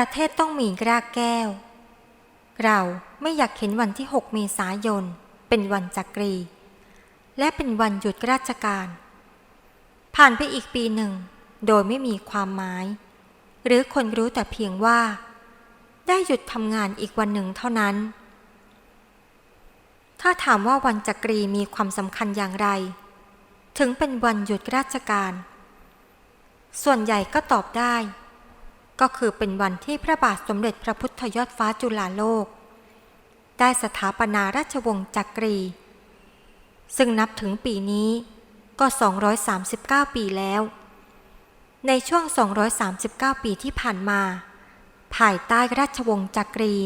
ประเทศต้องมีรากแก้ว เราไม่อยากเห็นวันที่ 6 เมษายน เป็นวันจักรี และเป็นวันหยุดราชการ ผ่านไปอีกปีหนึ่ง โดยไม่มีความหมาย หรือคนรู้แต่เพียงว่า ได้หยุดทำงานอีกวันหนึ่งเท่านั้น ถ้าถามว่าวันจักรีมีความสำคัญอย่างไร ถึงเป็นวันหยุดราชการ ส่วนใหญ่ก็ตอบได้ ก็คือเป็นวันที่พระบาทสมเด็จพระพุทธยอดฟ้าจุฬาโลก ได้สถาปนาราชวงศ์จักรี ซึ่งนับถึงปีนี้ก็ 239 ปีแล้ว ในช่วง 239 ปีที่ผ่านมา ภายใต้ราชวงศ์จักรี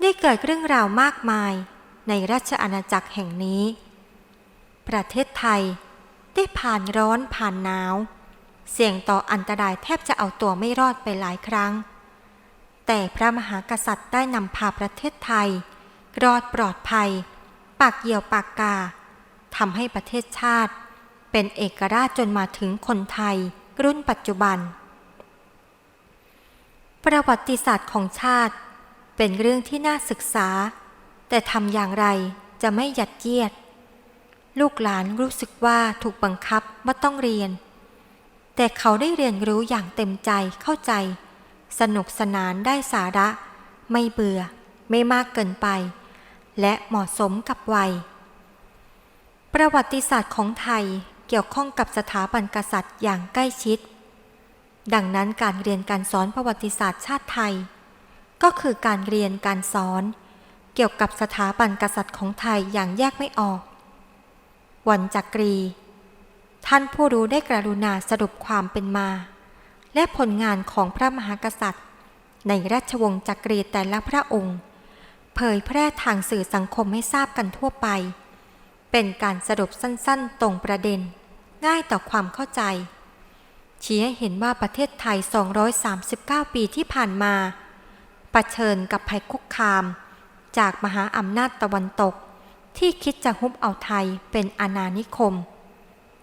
ได้เกิดเรื่องราวมากมายในราชอาณาจักรแห่งนี้ ประเทศไทยได้ผ่านร้อนผ่านหนาว เสี่ยงต่ออันตรายแทบจะเอาตัวไม่รอดไปหลายครั้ง แต่พระมหากษัตริย์ได้นำพาประเทศไทย รอดปลอดภัย ปากเหี่ยวปากกาทำให้ประเทศชาติ เป็นเอกราชจนมาถึงคนไทย รุ่นปัจจุบัน ประวัติศาสตร์ของชาติ เป็นเรื่องที่น่าศึกษา แต่ทำอย่างไรจะไม่หยัดเยียด ลูกหลานรู้สึกว่าถูกบังคับว่าต้องเรียน แต่เขาได้เรียนรู้อย่างเต็มใจเข้าใจ สนุกสนานได้สาระ ไม่เบื่อ ไม่มากเกินไป และเหมาะสมกับวัย ประวัติศาสตร์ของไทยเกี่ยวข้องกับสถาบันกษัตริย์อย่างใกล้ชิด ดังนั้นการเรียนการสอนประวัติศาสตร์ชาติไทย ก็คือการเรียนการสอน เกี่ยวกับสถาบันกษัตริย์ของไทยอย่างแยกไม่ออก วันจักรี ท่านผู้รู้ได้กรุณาสรุปความเป็นมา และผลงานของพระมหากษัตริย์ ในราชวงศ์จักรีแต่ละพระองค์ เผยแพร่ทางสื่อสังคมให้ทราบกันทั่วไป เป็นการสรุปสั้นๆ ตรงประเด็น ง่ายต่อความเข้าใจ ชี้ให้เห็นว่าประเทศไทย 239 ปีที่ผ่านมาปะเชิญกับภัยคุกคาม จากมหาอำนาจตะวันตก ที่คิดจะฮุบเอาไทยเป็นอาณานิคม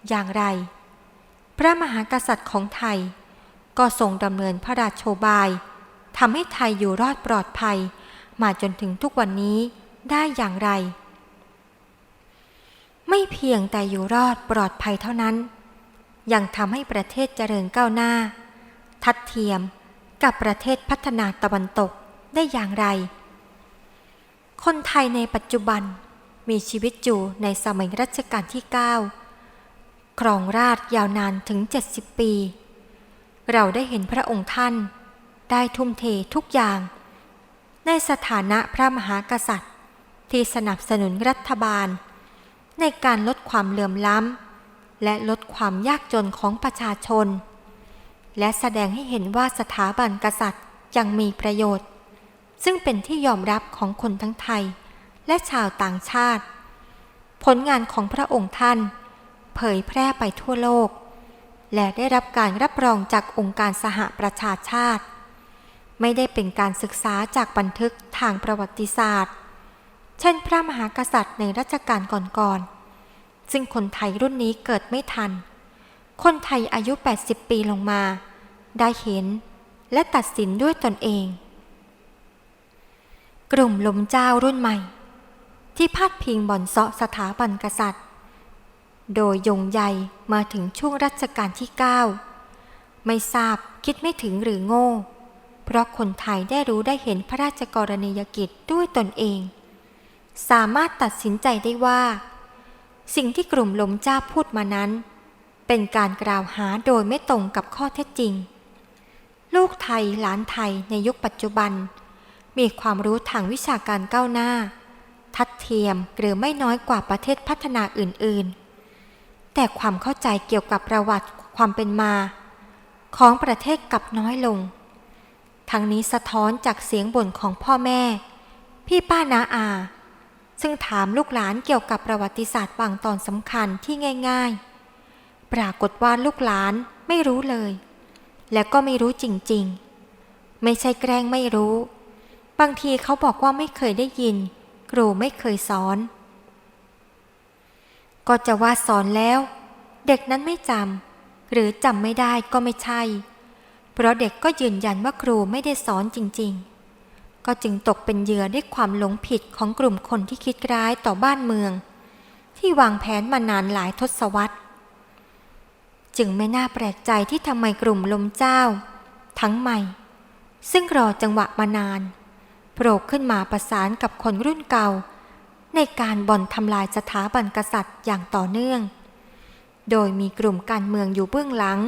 อย่างไร พระมหากษัตริย์ของไทย ก็ทรงดำเนินพระราชโชบายทำให้ไทยอยู่รอดปลอดภัย มาจนถึงทุกวันนี้ได้อย่างไร ไม่เพียงแต่อยู่รอดปลอดภัยเท่านั้น ยังทำให้ประเทศเจริญก้าวหน้า ทัดเทียมกับประเทศพัฒนาตะวันตกได้อย่างไร คนไทยในปัจจุบันมีชีวิตอยู่ในสมัยรัชกาลที่ 9 ครองราชยาวนานถึง 70 ปี เราได้เห็นพระองค์ท่าน ได้ทุ่มเททุกอย่าง ในสถานะพระมหากษัตริย์ ที่สนับสนุนรัฐบาล ในการลดความเหลื่อมล้ำ และลดความยากจนของประชาชน และแสดงให้เห็นว่าสถาบันกษัตริย์ยังมีประโยชน์ ซึ่งเป็นที่ยอมรับของคนทั้งไทย และชาวต่างชาติ ผลงานของพระองค์ท่าน เผยแพร่ไปทั่วโลก และได้รับการรับรองจากองค์การสหประชาชาติ ไม่ได้เป็นการศึกษาจากบันทึกทางประวัติศาสตร์ เช่นพระมหากษัตริย์ในรัชกาลก่อนๆ ซึ่งคนไทยรุ่นนี้เกิดไม่ทัน คนไทยอายุ 80 ปีลงมา ได้เห็นและตัดสินด้วยตนเอง กลุ่มลมเจ้ารุ่นใหม่ ที่พาดพิงบ่อนเซาะสถาบันกษัตริย์ โดยยงใหญ่มาถึงช่วงรัชกาลที่ 9 ไม่ทราบคิดไม่ถึงหรือโง่ เพราะคนไทยได้รู้ได้เห็นพระราชกรณียกิจด้วยตนเอง สามารถตัดสินใจได้ว่า สิ่งที่กลุ่มลมเจ้าพูดมานั้น เป็นการกล่าวหาโดยไม่ตรงกับข้อเท็จจริง ลูกไทยหลานไทยในยุคปัจจุบัน มีความรู้ทางวิชาการก้าวหน้า ทัดเทียมหรือไม่น้อยกว่าประเทศพัฒนาอื่น ๆ แต่ความเข้าใจเกี่ยวกับประวัติความเป็นมา ของประเทศกลับน้อยลง ทั้งนี้สะท้อนจากเสียงบ่นของพ่อแม่ พี่ป้านาอา ซึ่งถามลูกหลานเกี่ยวกับประวัติศาสตร์บางตอนสำคัญที่ง่าย ๆ ปรากฏว่าลูกหลานไม่รู้เลย และก็ไม่รู้จริงๆ ไม่ใช่แกล้งไม่รู้ บางทีเขาบอกว่าไม่เคยได้ยิน ครูไม่เคยสอน ก็จะว่าสอนแล้ว เด็กนั้นไม่จำหรือจำไม่ได้ก็ไม่ใช่ เพราะเด็กก็ยืนยันว่าครูไม่ได้สอนจริง ๆ ก็จึงตกเป็นเหยื่อด้วยความหลงผิดของกลุ่มคนที่คิดร้ายต่อบ้านเมือง ที่วางแผนมานานหลายทศวรรษ จึงไม่น่าแปลกใจที่ทำไมกลุ่มลมเจ้า ทั้งใหม่ ซึ่งรอจังหวะมานานโผล่ขึ้นมาประสานกับคนรุ่นเก่า ในการบ่อนทำลายสถาบันกษัตริย์อย่างต่อเนื่อง โดยมีกลุ่มการเมืองอยู่เบื้องหลัง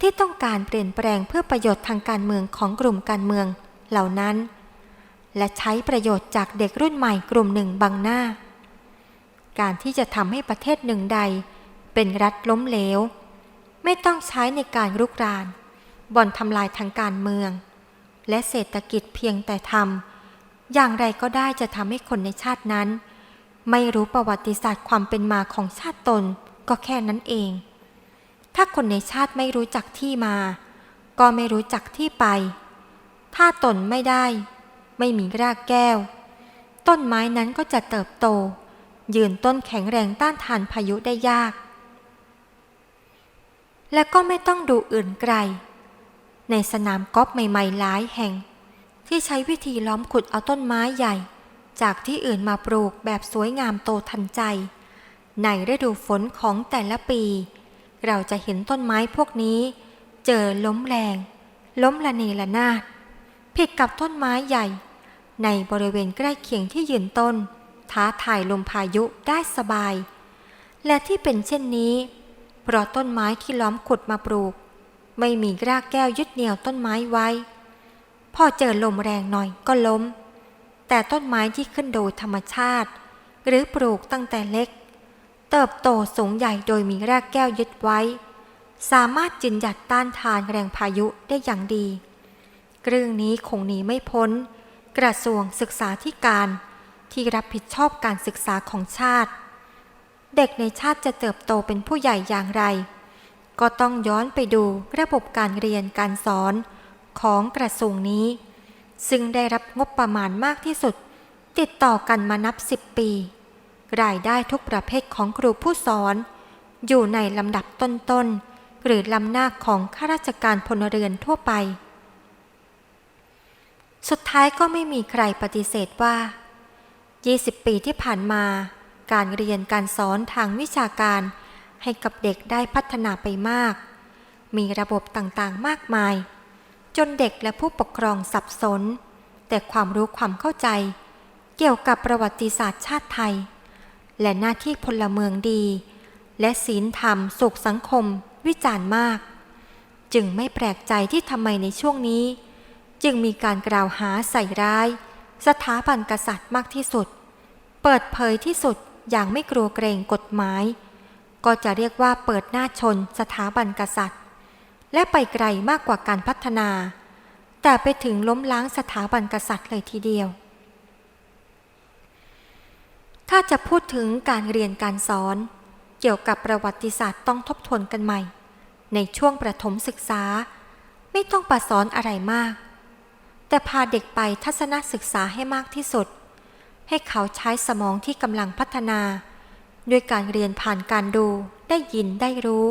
ที่ต้องการเปลี่ยนแปลงเพื่อประโยชน์ทางการเมืองของกลุ่มการเมืองเหล่านั้น และใช้ประโยชน์จากเด็กรุ่นใหม่กลุ่มหนึ่งบังหน้า การที่จะทำให้ประเทศหนึ่งใด เป็นรัฐล้มเหลว ไม่ต้องใช้ในการรุกรานบ่อนทำลายทางการเมือง และเศรษฐกิจเพียงแต่ทำอย่างไรก็ได้จะทำให้คนในชาตินั้น ไม่รู้ประวัติศาสตร์ความเป็นมาของชาติตนก็แค่นั้นเอง ถ้าคนในชาติไม่รู้จักที่มา ก็ไม่รู้จักที่ไป ถ้าตนไม่ได้ ไม่มีรากแก้ว ต้นไม้นั้นก็จะเติบโต ยืนต้นแข็งแรงต้านทานพายุได้ยาก และก็ไม่ต้องดูอื่นไกล ในสนามกอล์ฟใหม่ๆหลายแห่ง ที่ใช้วิธีล้อมขุดเอาต้นไม้ใหญ่ จากที่อื่นมาปลูกแบบสวยงามโตทันใจ ในฤดูฝนของแต่ละปี เราจะเห็นต้นไม้พวกนี้ เจอล้มแรง ล้มละเนระนาดผิดกับต้นไม้ใหญ่ ในบริเวณใกล้เคียงที่ยืนต้น ท้าทายลมพายุได้สบาย และที่เป็นเช่นนี้ เพราะต้นไม้ที่ล้อมขุดมาปลูก ไม่มีรากแก้วยึดเหนี่ยวต้นไม้ไว้ พอเจอลมแรงหน่อยก็ล้ม แต่ต้นไม้ที่ขึ้นโดยธรรมชาติ หรือปลูกตั้งแต่เล็ก เติบโตสูงใหญ่โดยมีรากแก้วยึดไว้ สามารถจินหยัดต้านทานแรงพายุได้อย่างดี เรื่องนี้คงหนีไม่พ้น กระทรวงศึกษาธิการที่รับผิดชอบการศึกษาของชาติ เด็กในชาติจะเติบโตเป็นผู้ใหญ่อย่างไร ก็ต้องย้อนไปดูระบบการเรียนการสอนของกระทรวงนี้ ซึ่งได้รับงบประมาณมากที่สุด ติดต่อกันมานับสิบปี รายได้ทุกประเภทของครูผู้สอน อยู่ในลำดับต้นๆ หรือลำหน้าของข้าราชการพลเรือนทั่วไป สุดท้ายก็ไม่มีใครปฏิเสธว่า 20 ปีที่ผ่านมา การเรียนการสอนทางวิชาการให้กับเด็กได้พัฒนาไปมาก มีระบบต่างๆ มากมาย จนเด็กและผู้ปกครองสับสน แต่ความรู้ความเข้าใจ เกี่ยวกับประวัติศาสตร์ชาติไทย และหน้าที่พลเมืองดี และศีลธรรมสุขสังคม วิจารณ์มาก จึงไม่แปลกใจที่ทำไมในช่วงนี้ จึงมีการกล่าวหาใส่ร้าย สถาบันกษัตริย์มากที่สุด เปิดเผยที่สุดอย่างไม่กลัวเกรงกฎหมาย ก็จะเรียกว่าเปิดหน้าชนสถาบันกษัตริย์ และไปไกลมากกว่าการพัฒนา แต่ไปถึงล้มล้างสถาบันกษัตริย์เลยทีเดียว ถ้าจะพูดถึงการเรียนการสอน เกี่ยวกับประวัติศาสตร์ต้องทบทวนกันใหม่ ในช่วงประถมศึกษา ไม่ต้องประสอนอะไรมาก แต่พาเด็กไปทัศนศึกษาให้มากที่สุด ให้เขาใช้สมองที่กำลังพัฒนา ด้วยการเรียนผ่านการดูได้ยินได้รู้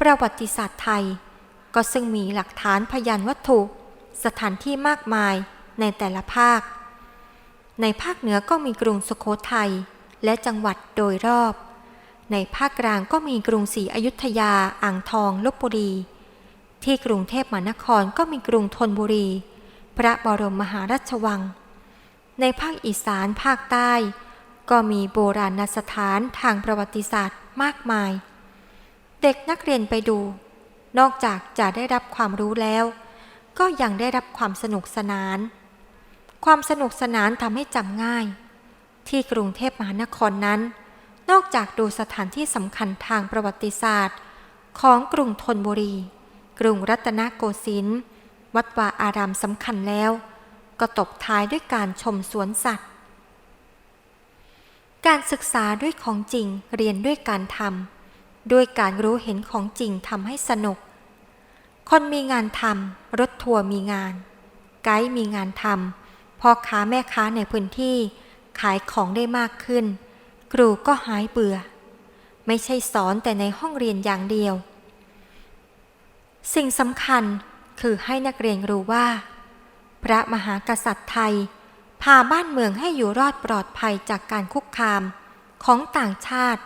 ประวัติศาสตร์ไทย ก็ซึ่งมีหลักฐานพยานวัตถุ สถานที่มากมายในแต่ละภาค ในภาคเหนือก็มีกรุงสุโขทัยและจังหวัดโดยรอบ ในภาคกลางก็มีกรุงศรีอยุธยา อ่างทอง ลบบุรี ที่กรุงเทพมหานครก็มีกรุงธนบุรี พระบรมมหาราชวัง ในภาคอีสานภาคใต้ ก็มีโบราณสถานทางประวัติศาสตร์มากมาย เด็กนักเรียนไปดู นอกจากจะได้รับความรู้แล้ว ก็ยังได้รับความสนุกสนาน ความสนุกสนานทำให้จำง่าย ที่กรุงเทพมหานครนั้น นอกจากดูสถานที่สำคัญทางประวัติศาสตร์ ของกรุงธนบุรี กรุงรัตนโกสินทร์วัดวาอารามสำคัญแล้ว ก็ตบท้ายด้วยการชมสวนสัตว์ การศึกษาด้วยของจริงเรียนด้วยการทำ ด้วยการรู้เห็นของจริงทำให้สนุก คนมีงานทำรถทัวร์มีงาน ไกด์มีงานทำพ่อค้าแม่ค้าในพื้นที่ ขายของได้มากขึ้น ครูก็หายเบื่อ ไม่ใช่สอนแต่ในห้องเรียนอย่างเดียว สิ่งสำคัญคือให้นักเรียนรู้ว่า พระมหากษัตริย์ไทย พาบ้านเมืองให้อยู่รอดปลอดภัยจากการคุกคามของต่างชาติ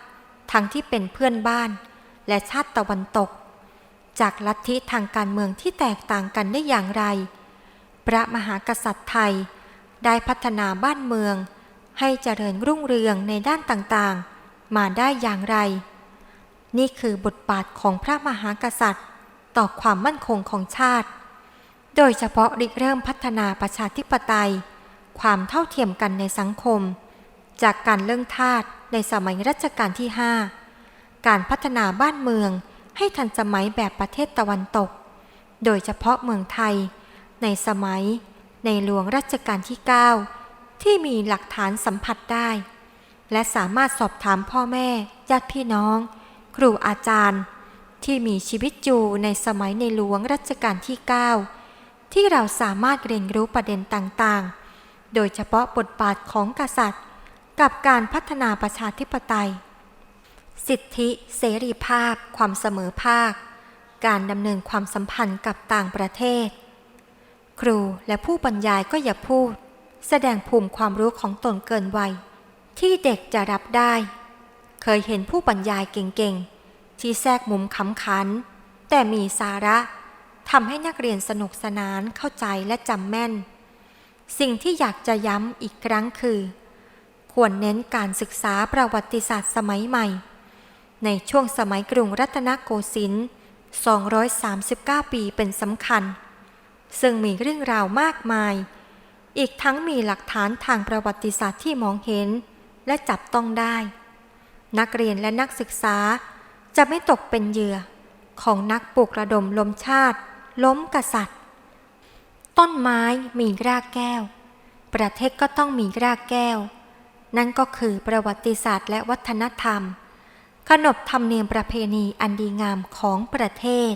ทั้งที่เป็นเพื่อนบ้าน และชาติตะวันตก จากลัทธิทางการเมืองที่แตกต่างกันได้อย่างไร พระมหากษัตริย์ไทย ได้พัฒนาบ้านเมือง ให้เจริญรุ่งเรืองในด้านต่างๆ มาได้อย่างไร นี่คือบทบาทของพระมหากษัตริย์ ต่อความมั่นคงของชาติ โดยเฉพาะริเริ่มพัฒนาประชาธิปไตย ความเท่าเทียมกันในสังคม จากการเรื่องทาสในสมัยรัชกาลที่ 5 การพัฒนาบ้านเมืองให้ทันสมัยแบบประเทศตะวันตก โดยเฉพาะเมืองไทย ในสมัย ในหลวงรัชกาลที่ 9 ที่มีหลักฐานสัมผัสได้ และสามารถสอบถามพ่อแม่ญาติพี่น้อง ครูอาจารย์ ที่มีชีวิตอยู่ในสมัยในหลวงรัชกาลที่ 9 ที่เราสามารถเรียนรู้ประเด็นต่างๆ โดยเฉพาะบทบาทของกษัตริย์ กับการพัฒนาประชาธิปไตย สิทธิเสรีภาพ ความเสมอภาค การดำเนินความสัมพันธ์กับต่างประเทศ ครูและผู้บรรยายก็อย่าพูด แสดงภูมิความรู้ของตนเกินวัย ที่เด็กจะรับได้ เคยเห็นผู้บรรยายเก่งๆ ที่แทรกมุมขำขัน แต่มีสาระทำให้นักเรียนสนุกสนานเข้าใจและจำแม่น สิ่งที่อยากจะย้ำอีกครั้งคือ ควรเน้นการศึกษาประวัติศาสตร์สมัยใหม่ ในช่วงสมัยกรุงรัตนโกสินทร์ 239 ปีเป็นสำคัญ ซึ่งมีเรื่องราวมากมาย อีกทั้งมีหลักฐานทางประวัติศาสตร์ที่มองเห็นและจับต้องได้ นักเรียนและนักศึกษาจะไม่ตกเป็นเหยื่อ ของนักปลุกระดมลมชาติ ล้มกษัตริย์ ต้นไม้มีรากแก้ว ประเทศก็ต้องมีรากแก้ว นั่นก็คือประวัติศาสตร์และวัฒนธรรม ขนบธรรมเนียมประเพณีอันดีงามของประเทศ